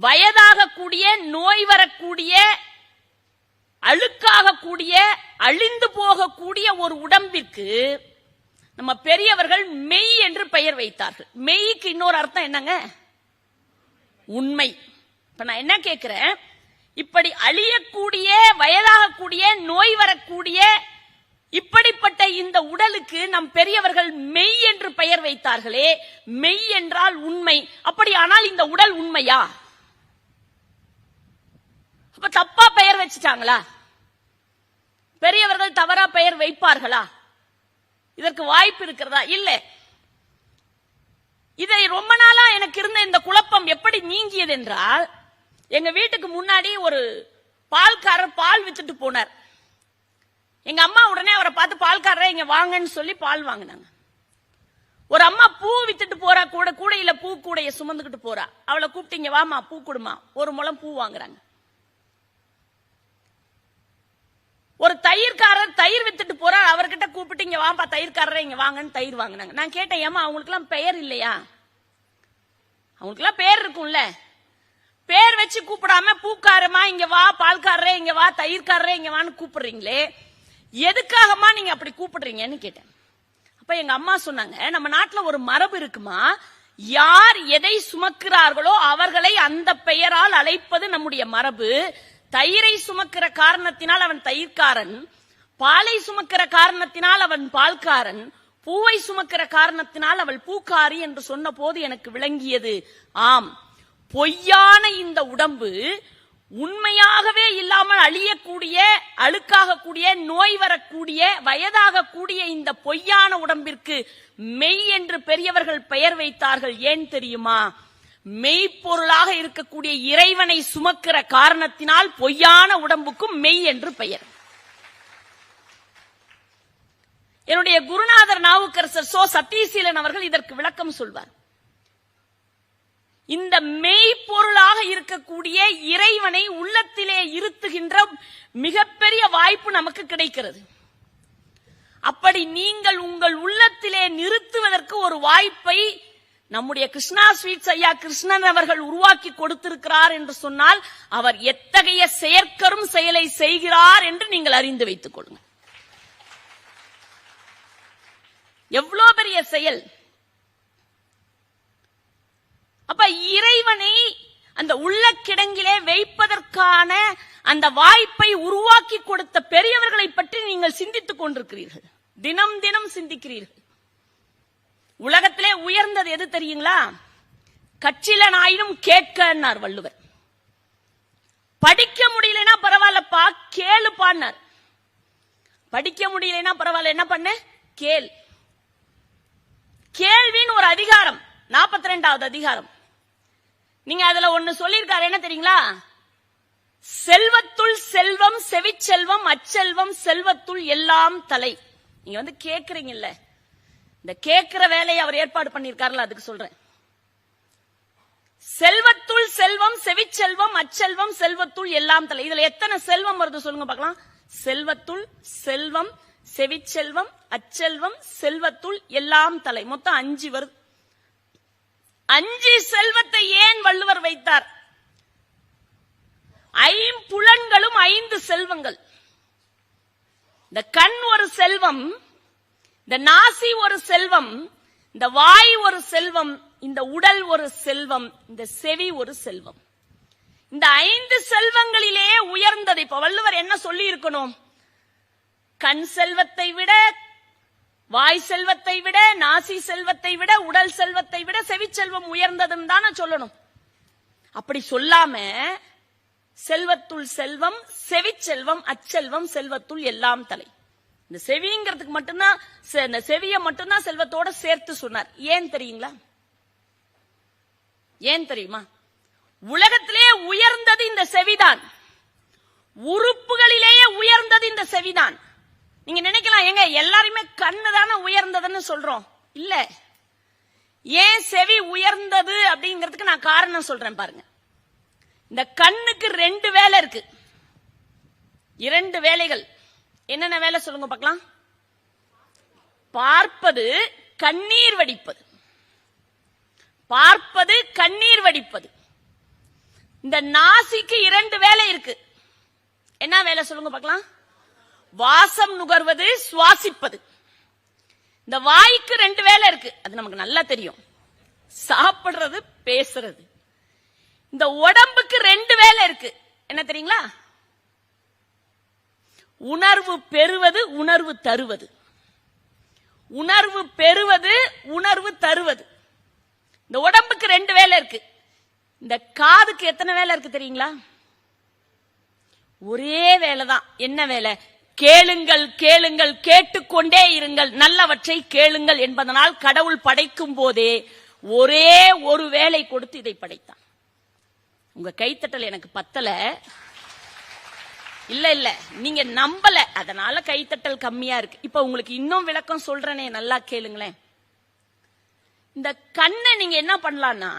வயதாகக்கூடிய நோய் வரக்கூடிய அழுக்காகக்கூடிய அழிந்து போகக்கூடிய ஒரு உடம்பிற்கு நம்ம பெரியவர்கள் மெய் என்று பெயர் வைத்தார்கள். மெய்க்கு இன்னொரு அர்த்தம் என்னங்க? உண்மை. இப்ப நான் என்ன கேட்கிறேன் இப்படி அழியக்கூடிய வயதாகக்கூடிய நோய் வரக்கூடிய இப்படிப்பட்ட இந்த உடலுக்கு நம் பெரியவர்கள் மெய் என்று பெயர் வைத்தார்களே. மெய் என்றால் உண்மை. அப்படியானால் இந்த உடல் உண்மையா? அப்ப தப்பா பெயர் வச்சுட்டாங்களா? பெரியவர்கள் தவறா பெயர் வைப்பார்களா? இதற்கு வாய்ப்பு இருக்கிறதா? இல்ல. இதை ரொம்ப நாளா எனக்கு இருந்த இந்த குழப்பம் எப்படி நீங்கியது என்றால் எங்க வீட்டுக்கு முன்னாடி ஒரு பால்காரர் பால் வித்துட்டு போனார். எங்க அம்மா உடனே அவரை பார்த்து பால்காரரை இங்க வாங்கன்னு சொல்லி பால் வாங்கினாங்க. ஒரு அம்மா பூ வித்துட்டு போறா கூட கூடையில பூ கூடைய சுமந்துக்கிட்டு போறா. அவளை கூப்பிட்டு இங்க வாமா பூ கொடுமா ஒரு முழம் பூ வாங்குறாங்க ஒரு தயிர்காரர் தயிர் வித்துட்டு போறார். அவர்கிட்ட கூப்பிட்டு இங்க வாப்பா தயிர்காரர் இங்க வாங்கன்னு தயிர் வாங்கினாங்க. நான் கேட்டேன் ஏமா அவங்களுக்கு எல்லாம் பெயர் இல்லையா? அவங்களுக்கு எல்லாம் பேர் இருக்கும்ல. பேர் வச்சு கூப்பிடாம பூக்காரமா இங்க வா பால்காரரே இங்க வா தயிர்காரரே இங்க வான்னு கூப்பிடுறீங்களே. எதுக்காகமா நீங்க அப்படி கூப்பிடுறீங்கன்னு கேட்டேன். அப்ப எங்க அம்மா சொன்னாங்க நம்ம நாட்டுல ஒரு மரபு இருக்குமா? யார் எதை சுமக்கிறார்களோ அவர்களை அந்த பெயரால் அழைப்பது நம்முடைய மரபு. தயிரை சுமக்கிற காரணத்தினால் அவன் தயிர்காரன் பாலை சுமக்கிற காரணத்தினால் அவன் பால்காரன் பூவை சுமக்கிற காரணத்தினால் அவள் பூக்காரி என்று சொன்ன போது எனக்கு விளங்கியது. ஆம் பொய்யான இந்த உடம்பு உண்மையாகவே இல்லாமல் அழியக்கூடிய அழுக்காகக்கூடிய நோய் வரக்கூடிய வயதாகக்கூடிய இந்த பொய்யான உடம்பிற்கு மெய் என்று பெரியவர்கள் பெயர் வைத்தார்கள். ஏன் தெரியுமா? மெய்ப்பொருளாக இருக்கக்கூடிய இறைவனை சுமக்கிற காரணத்தினால் பொய்யான உடம்புக்கும் மெய் என்று பெயர். என்னுடைய குருநாதர் நாவுக்கரசர் சோ சத்தீசீலன் அவர்கள் இதற்கு விளக்கம் சொல்வார். இந்த மெய்ப்பொருளாக இருக்கக்கூடிய இறைவனை உள்ளத்திலே இருத்துகின்ற மிகப்பெரிய வாய்ப்பு நமக்கு கிடைக்கிறது. அப்படி நீங்கள் உங்கள் உள்ளத்திலே நிறுத்துவதற்கு ஒரு வாய்ப்பை நம்முடைய கிருஷ்ணா ஸ்வீட்ஸ் ஐயா கிருஷ்ணன் அவர்கள் உருவாக்கி கொடுத்திருக்கிறார் என்று சொன்னால் அவர் எத்தகைய செயற்கரும் செயலை செய்கிறார் என்று நீங்கள் அறிந்து வைத்துக் கொள்ளுங்கள். எவ்வளவு பெரிய செயல்? அப்ப இறைவனை அந்த உள்ள கிடங்கிலே வைப்பதற்கான அந்த வாய்ப்பை உருவாக்கி கொடுத்த பெரியவர்களை பற்றி நீங்கள் சிந்தித்துக் கொண்டிருக்கிறீர்கள். தினம் தினம் சிந்திக்கிறீர்கள். உலக உயர்ந்தது எது தெரியுங்களா? கட்சியில நாயினும் கேட்கன்னார் வள்ளுவர். படிக்க முடியலனா பரவாயில்லப்பா கேளுப்பான்னார் படிக்க முடியலனா பரவாயில்ல என்ன பண்ண? கேள். கேள்வின்னு ஒரு அதிகாரம் நாற்பத்தி ரெண்டாவது அதிகாரம். நீங்க அதுல ஒண்ணு சொல்லியிருக்காரு என்ன தெரியுங்களா? செல்வத்துள் செல்வம் செவிச்செல்வம் அச்செல்வம் செல்வத்துள் எல்லாம் தலை. நீங்க வந்து கேக்குறீங்கல்ல. இந்த கேட்கிற வேலையை அவர் ஏற்பாடு பண்ணிருக்காருல அதுக்கு சொல்றேன். செல்வத்துள் செல்வம் செவிச்செல்வம் அச்செல்வம் செல்வத்துள் எல்லாம் தலை. இதுல எத்தனை செல்வம் வருது சொல்லுங்க பார்க்கலாம். செல்வத்துள் செல்வம் செவிச்செல்வம் அச்செல்வம் செல்வத்துள் எல்லாம் தலை. மொத்தம் அஞ்சு வருது. அஞ்சு செல்வத்தை ஏன் வள்ளுவர் வைத்தார்? ஐம்புலன்களும் ஐந்து செல்வங்கள். இந்த கண் ஒரு செல்வம் இந்த நாசி ஒரு செல்வம் இந்த வாய் ஒரு செல்வம் இந்த உடல் ஒரு செல்வம் இந்த செவி ஒரு செல்வம். இந்த ஐந்து செல்வங்களிலே உயர்ந்தது. இப்ப வள்ளுவர் என்ன சொல்லி இருக்கணும் கண் செல்வத்தை விட வாய் செல்வத்தை விட நாசி செல்வத்தை விட உடல் செல்வத்தை விட செவிச்செல்வம் உயர்ந்ததுன்னு தானே சொல்லணும். அப்படி சொல்லாம செல்வத்துள் செல்வம் செவிச்செல்வம் அச்செல்வம் செல்வத்துள் எல்லாம் தலை. இந்த செவிங்கிறதுக்கு மட்டும்தான் செ- இந்த செவிய மட்டும்தான் செல்வத்தோட சேர்த்து சொன்னார். ஏன் தெரியுங்களா? ஏன் தெரியுமா? உலகத்திலே உயர்ந்தது இந்த செவிதான். உறுப்புகளிலேயே உயர்ந்தது இந்த செவிதான். நீங்க நினைக்கலாம் ஏங்க எல்லாருமே கண்ணு தானே உயர்ந்ததுன்னு சொல்றோம். இல்ல. ஏன் செவி உயர்ந்தது அப்படிங்கிறதுக்கு நான் காரணம் சொல்றேன் பாருங்க. இந்த கண்ணுக்கு ரெண்டு வேலை இருக்கு. இரண்டு வேலைகள். என்னென்ன வேலை சொல்லுங்க பார்க்கலாம். பார்ப்பது கண்ணீர் வடிப்பது. பார்ப்பது கண்ணீர் வடிப்பது. இந்த நாசிக்கு இரண்டு வேலை இருக்கு. என்ன வேலை சொல்லுங்க பார்க்கலாம். வாசம் நுகர்வது சுவாசிப்பது. இந்த வாய்க்கு ரெண்டு வேலை இருக்கு. அது நமக்கு நல்லா தெரியும். சாப்பிடுறது பேசுறது. இந்த உடம்புக்கு ரெண்டு வேலை இருக்கு. என்ன தெரியுங்களா? உணர்வு பெறுவது உணர்வு தருவது. உணர்வு பெறுவது உணர்வு தருவது. இந்த உடம்புக்கு ரெண்டு வேலை இருக்கு. இந்த காதுக்கு எத்தனை வேலை இருக்கு தெரியுங்களா? ஒரே வேலை தான். என்ன வேலை? கேளுங்கள் கேளுங்கள் கேட்டுக்கொண்டே இருங்கள். நல்லவற்றை கேளுங்கள் என்பதனால் கடவுள் படைக்கும் போதே ஒரே ஒரு வேலை கொடுத்து இதை படைத்தான். உங்க கைத்தட்டல் எனக்கு பத்தல. இல்ல இல்ல. நீங்க நம்பல. அதனால கைத்தட்டல் கம்மியா இருக்கு. இப்ப உங்களுக்கு இன்னும் விளக்கம் சொல்றேனே நல்லா கேளுங்களேன். இந்த கண்ணை நீங்க என்ன பண்ணலாம்னா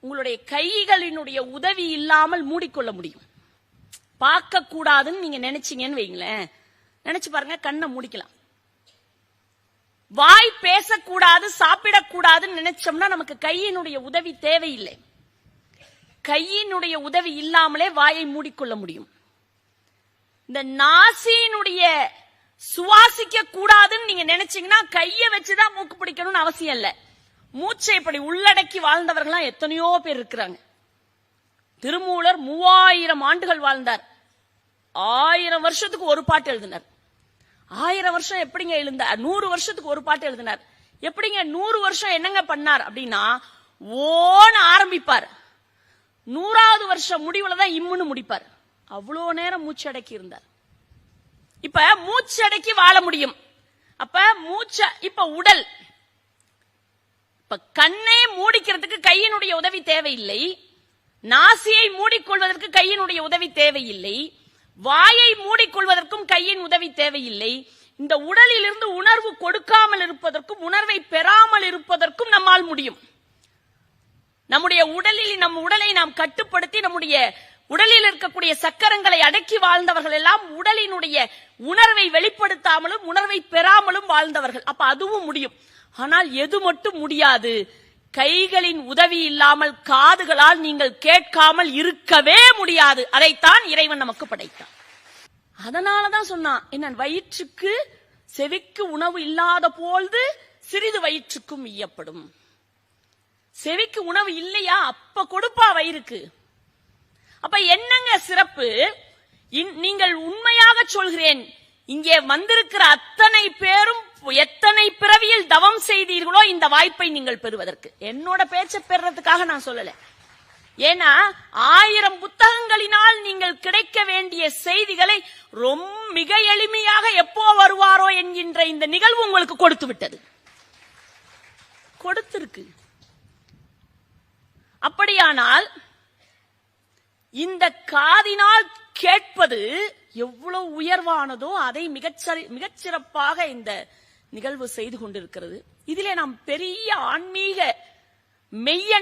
உங்களுடைய கைகளினுடைய உதவி இல்லாமல் மூடிக்கொள்ள முடியும். பார்க்க கூடாதுன்னு நீங்க நினைச்சீங்கன்னு வைங்களேன். நினைச்சு பாருங்க கண்ணை மூடிக்கலாம். வாய் பேசக்கூடாது சாப்பிடக்கூடாதுன்னு நினைச்சோம்னா நமக்கு கையினுடைய உதவி தேவையில்லை. கையினுடைய உதவி இல்லாமலே வாயை மூடிக்கொள்ள முடியும். இந்த நாசியினுடைய சுவாசிக்க கூடாதுன்னு நீங்க நினைச்சீங்கன்னா கைய வச்சுதான் மூக்கு பிடிக்கணும்னு அவசியம் இல்ல. மூச்சை இப்படி உள்ளடக்கி வாழ்ந்தவர்கள்லாம் எத்தனையோ பேர் இருக்கிறாங்க. திருமூலர் மூவாயிரம் ஆண்டுகள் வாழ்ந்தார். ஆயிரம் வருஷத்துக்கு ஒரு பாட்டு எழுதினார். ஆயிரம் வருஷம் எப்படிங்க எழுந்தார்? நூறு வருஷத்துக்கு ஒரு பாட்டு எழுதினார். எப்படிங்க நூறு வருஷம் என்னங்க பண்ணார் அப்படின்னா ஓன்னு ஆரம்பிப்பார். நூறாவது வருஷம் முடிவுல தான் இம்முன்னு முடிப்பார். அவ்வளோ நேரம் மூச்சடக்கி இருந்தார். இப்ப மூச்சடக்கி வாழ முடியும். அப்ப மூச்ச இப்ப உடல். இப்ப கண்ணே மூடிக்கிறதுக்கு கையினுடைய உதவி தேவையில்லை. நாசியை மூடிக்கொள்வதற்கு கையினுடைய உதவி தேவையில்லை. வாயை மூடிக்கொள்வதற்கும் கையின் உதவி தேவையில்லை. இந்த உடலில் இருந்து உணர்வு கொடுக்காமல் இருப்பதற்கும் உணர்வை பெறாமல் இருப்பதற்கும் நம்மால் முடியும். நம்முடைய உடலில் நம் உடலை நாம் கட்டுப்படுத்தி நம்முடைய உடலில் இருக்கக்கூடிய சக்கரங்களை அடக்கி வாழ்ந்தவர்கள் எல்லாம் உடலினுடைய உணர்வை வெளிப்படுத்தாமலும் உணர்வை பெறாமலும் வாழ்ந்தவர்கள். அப்ப அதுவும் முடியும். ஆனால் எது மட்டும் முடியாது. கைகளின் உதவி இல்லாமல் காதுகளால் நீங்கள் கேட்காமல் இருக்கவே முடியாது. அதைத்தான் இறைவன் நமக்கு படைத்தான் அதனாலதான் சொன்னான் என்ன வயிற்றுக்கு செவிக்கு உணவு இல்லாத போது சிறிது வயிற்றுக்கும் ஈயப்படும். செவிக்கு உணவு இல்லையா? அப்ப கொடுப்பா வயிறுக்கு. அப்ப என்னங்க சிறப்பு? நீங்கள் உண்மையாக சொல்கிறேன். இங்கே வந்திருக்கிற அத்தனை பேரும் எத்தனை பிறவியில் தவம் செய்தீர்களோ இந்த வாய்ப்பை நீங்கள் பெறுவதற்கு. என்னோட பேச்சை பெறுறதுக்காக நான் சொல்லல. ஏன்னா ஆயிரம் புத்தகங்களினால் நீங்கள் கிடைக்க வேண்டிய செய்திகளை ரொம்ப மிக எளிமையாக எப்போ வருவாரோ என்கின்ற இந்த நிகழ்வு உங்களுக்கு கொடுத்து விட்டது. கொடுத்திருக்கு. அப்படியானால் இந்த காதினால் கேட்பது எவ்வளவு உயர்வானதோ அதை மிகச்சரி மிகச்சிறப்பாக இந்த நிகழ்வு செய்து கொண்டிருக்கிறது. இதிலே நாம் பெரிய ஆன்மீக மெய்யன்